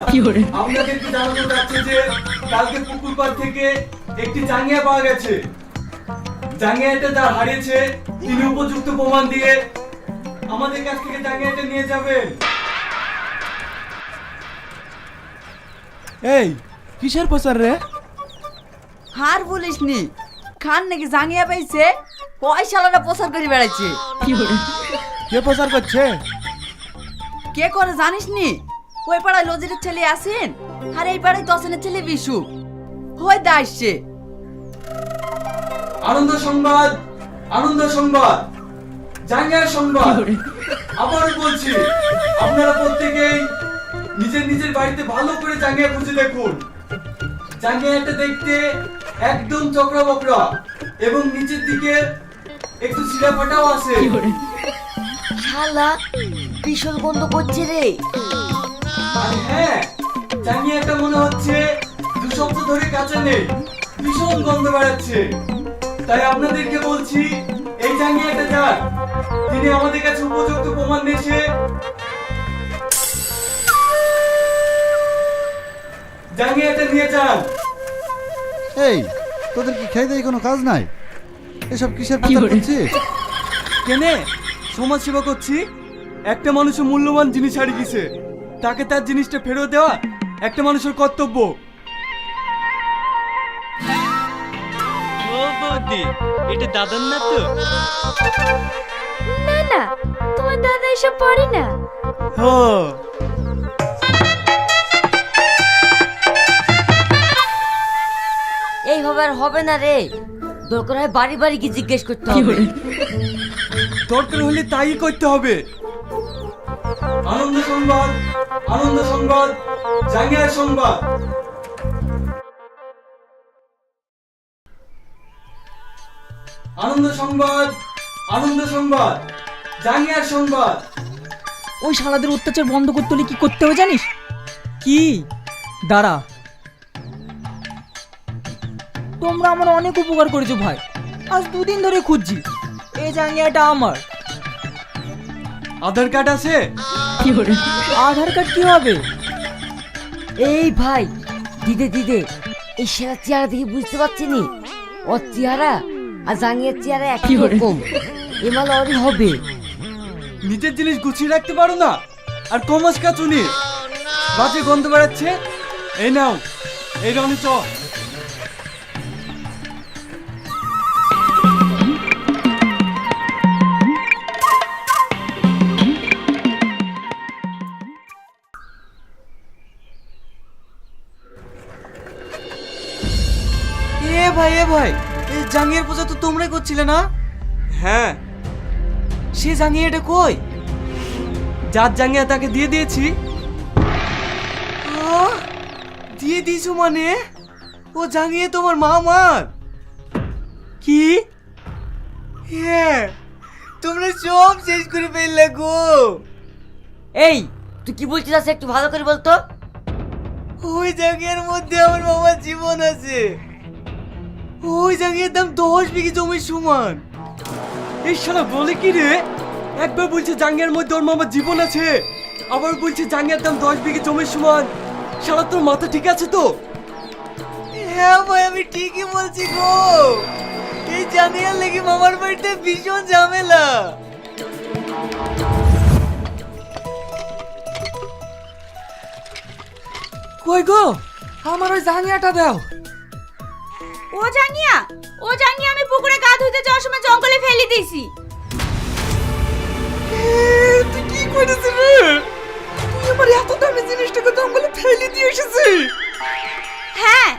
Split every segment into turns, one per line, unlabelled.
আপনাদেরকে জানানো যাচ্ছে যে কালকে পুকুর পাড় থেকে একটি জাঙ্গিয়া পাওয়া গেছে? জাঙ্গিয়াটা যা হারিয়েছে তিনি উপযুক্ত প্রমাণ দিয়ে আমাদের কাছ থেকে জাঙ্গিয়াটা নিয়ে যাবেন।
এই কিসের প্রচার রে?
হার বলিস নি খান নাকি জাঙ্গিয়া পাইছে পয়সালাটা প্রচার করে বেড়াচ্ছে
কে প্রচার করছে?
কে করে জানিস নি ওই পাড়ায় লজিরের ছেলে আসেন আর এই পাড়ায় দশনের ছেলে বিশু। হই দা আসছে
আনন্দ সংবাদ আনন্দ সংবাদ জাঙ্গিয়ার সংবাদ। আবারও বলছি আপনারা প্রত্যেকেই নিজের নিজের বাড়িতে ভালো করে জাঙ্গিয়া খুঁজে দেখুন। জাঙ্গিয়াটা দেখতে একদম চকরা বকরা এবং নিচের দিকে একটু শিরা ফাটাও আছে
শালা ভীষণ গন্ধ করছে রে।
আর হ্যাঁ মনে হচ্ছে দু সপ্তাহ ধরে কাঁচা নেই ভীষণ গন্ধ বেড়াচ্ছে। তাই আপনাদেরকে বলছি এই যার তিনি আমাদের কাছে উপযুক্ত প্রমাণ জাঙ্গিয়াটা নিয়ে যান।
এই তোদের কি খেয়ে দেয় কোনো কাজ নাই? এসব কিসের করছিস?
কেনে সমাজ সেবা করছি? একটা মানুষের মূল্যবান জিনিস হারিয়ে গেছে। তাকে তার জিনিসটা ফেরত দেওয়া একটা মানুষের কর্তব্য।
ও বৌদি এটা দাদার না তো?
না না তোমার দাদা এসব পড়ে না।
এইভাবে আর হবে না রে। দরকার হয় বাড়ি বাড়ি কি জিজ্ঞেস করতে হবে।
দরকার হলে তাই করতে হবে। আনন্দ সংবাদ আনন্দ সংবাদ জাঙ্গিয়ার সংবাদ। আনন্দ সংবাদ আনন্দ সংবাদ জাঙ্গিয়ার সংবাদ।
ওই শালাদের অত্যাচার বন্ধ করতে হলে কি করতে হবে জানিস? কি? দাঁড়া। তোমরা আমার অনেক উপকার করেছ ভাই। আজ দুদিন ধরে খুঁজছি। এই জাঙ্গিয়াটা আমার।
আধার কার্ড আছে?
আধার কার্ড কি হবে?
এই ভাই দিদে দিদে এই সেরা চেহারা দেখে বুঝতে পারছি নি। ওর চেহারা আর জাঙ্গিয়ার চেহারা একই রকম। এমাল অরি হবে।
নিজের জিনিস গুছিয়ে রাখতে পারো না? আর কমাস কাচুনি। বাজে গন্ধ বেড়াচ্ছে। এই নাও এই রনি চ
ভাই এ ভাই এই জাঙ্গিয়ার পূজা তো তোমরাই করছিলে না?
হ্যাঁ।
সে জাঙ্গিয়াটা কই?
যার জাঙ্গিয়া তাকে দিয়ে দিয়েছি।
দিয়ে দিয়েছ মানে? ও জাঙ্গিয়ে তোমার মা আমার
কি?
হ্যাঁ তোমরা সব শেষ করে ফেললে গো।
এই তুই কি বলছিস একটু ভালো করে বলতো?
ওই জাঙ্গিয়ার মধ্যে আমার বাবার জীবন আছে। ওই জাঙ্গিয়ার দাম দশ বিঘি জমির সমান।
এই শালা বলে কি রে? একবার বলছে জাঙ্গিয়ার মধ্যে ওর মামার জীবন আছে আবার বলছে জাঙ্গিয়ার দাম দশ বিঘে জমির সমান। শালা তোর মাথা ঠিক আছে তো?
হ্যাঁ ভাই আমি ঠিকই বলছি গো। এই জাঙ্গিয়ার লেগে মামার বাড়িতে ভীষণ ঝামেলা। কই গো? আমার ওই জাঙ্গিয়াটা দাও।
ও জাঙ্গিয়া ও জাঙ্গিয়া আমি পুকুরে গা ধুইতে যাওয়ার সময় জঙ্গলে ফেলে দিয়েছি।
তুই কি করেছিস রে? তুই আমার এত দামি জিনিসটাকে জঙ্গলে ফেলে দিয়ে এসেছিস।
হ্যাঁ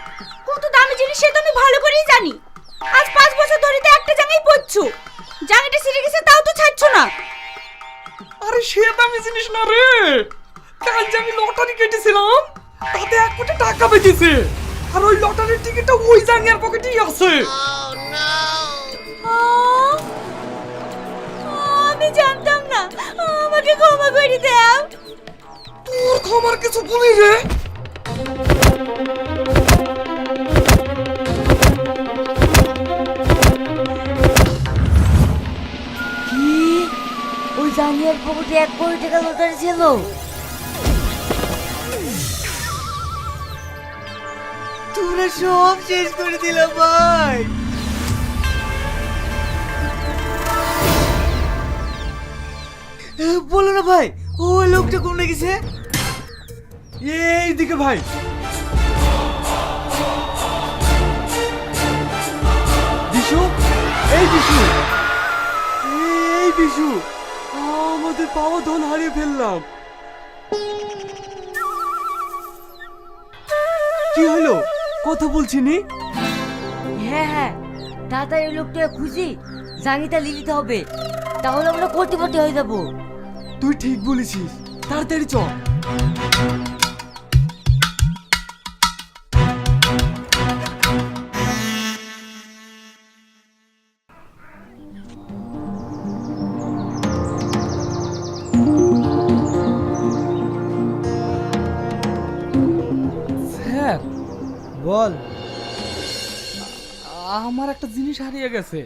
কত দামি জিনিস সে তো আমি ভালো করেই জানি। আজ পাঁচ বছর ধরে তো একটা জাঙ্গিয়াই পরছু জাঙ্গিয়াটা ছিঁড়ে গেছে তাও তো ছাড়ছো না।
আরে সে দামি জিনিস না রে। কাল যে আমি লটারি কেটেছিলাম তাতে এক কোটি টাকা বেঁচেছে। আর ওই লটারির টিকিটটা ওই জাঙ্গিয়ার পকেটেই আছে।
আমি জানতাম না। আমাকে ক্ষমা করে দাও।
তোর ক্ষমার কিছু বলি রে।
কি? ওই জাঙ্গিয়ার পকেটে এক কোটি টাকা লটারি ছিল?
তোমরা সব শেষ করে দিলাম, ভাই। বলো না, ভাই ওই লোকটা কোনে গেছে?
এই দিকে, ভাই। বিশু, এই বিশু। এই বিশু, আমাদের পাওয়া ধন হারিয়ে ফেললাম। কি হলো? কথা বলছি নি
হ্যাঁ হ্যাঁ। তাড়াতাড়ি ওই লোকটা খুশি জাঙ্গিটা লিলিতে হবে। তাহলে আমরা কোটিপতি হয়ে যাব।
তুই ঠিক বলেছিস। তাড়াতাড়ি চল।
একটা জিনিস হারিয়ে গেছে।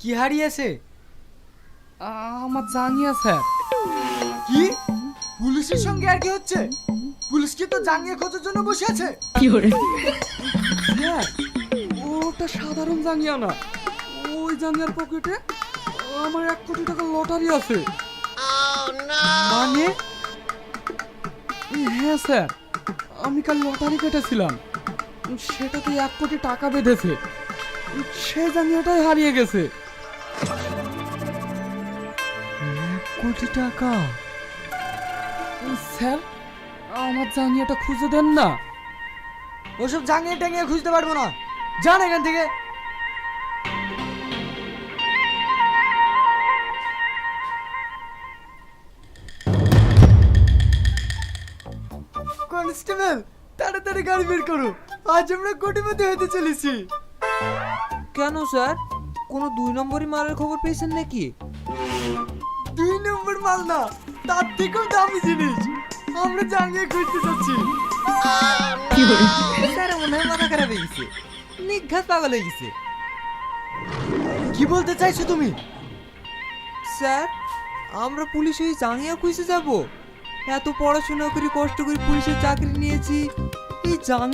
কি হারিয়েছে?
আমার জাঙ্গিয়া স্যার।
কি? পুলিশের সঙ্গে আর কি হচ্ছে? পুলিশ কি তো জাঙ্গিয়ে খোঁজার জন্য বসে আছে?
স্যার ওটা সাধারণ জাঙ্গিয়া না। ওই জাঙ্গিয়ার পকেটে আমার এক কোটি টাকার লটারি আছে।
মানে?
হ্যাঁ স্যার আমি কাল লটারি কেটেছিলাম। সেটাতে এক কোটি টাকা বেঁধেছে। হারিয়ে গেছে।
কোটি টাকা।
স্যার, আমার জাঙ্গিয়াটা খুঁজে দেন না।
ওসব খুঁজতে পারব না। যান এখান থেকে। কনস্টেবল, তাড়াতাড়ি গাড়ি বের করো। আজ আমরা কোটিপতি হতে চলেছি। কেন স্যার? কোনো দুই নম্বরই মালের খবর পেয়েছেন নাকি? দুই নম্বর মাল না তার থেকেও দামি জিনিস। আমরা জাঙ্গিয়ে খুঁজতে যাচ্ছি। স্যার মনে হয় মাথা খারাপ হয়ে গেছে। নিঘাত পাগল হয়ে গেছে। কি বলতে চাইছো তুমি? স্যার আমরা পুলিশ হয়ে জাঙ্গিয়া খুঁজে যাব। এত পড়াশোনা করে কষ্ট করে পুলিশের চাকরি নিয়েছি। এই জাঙ্গিয়া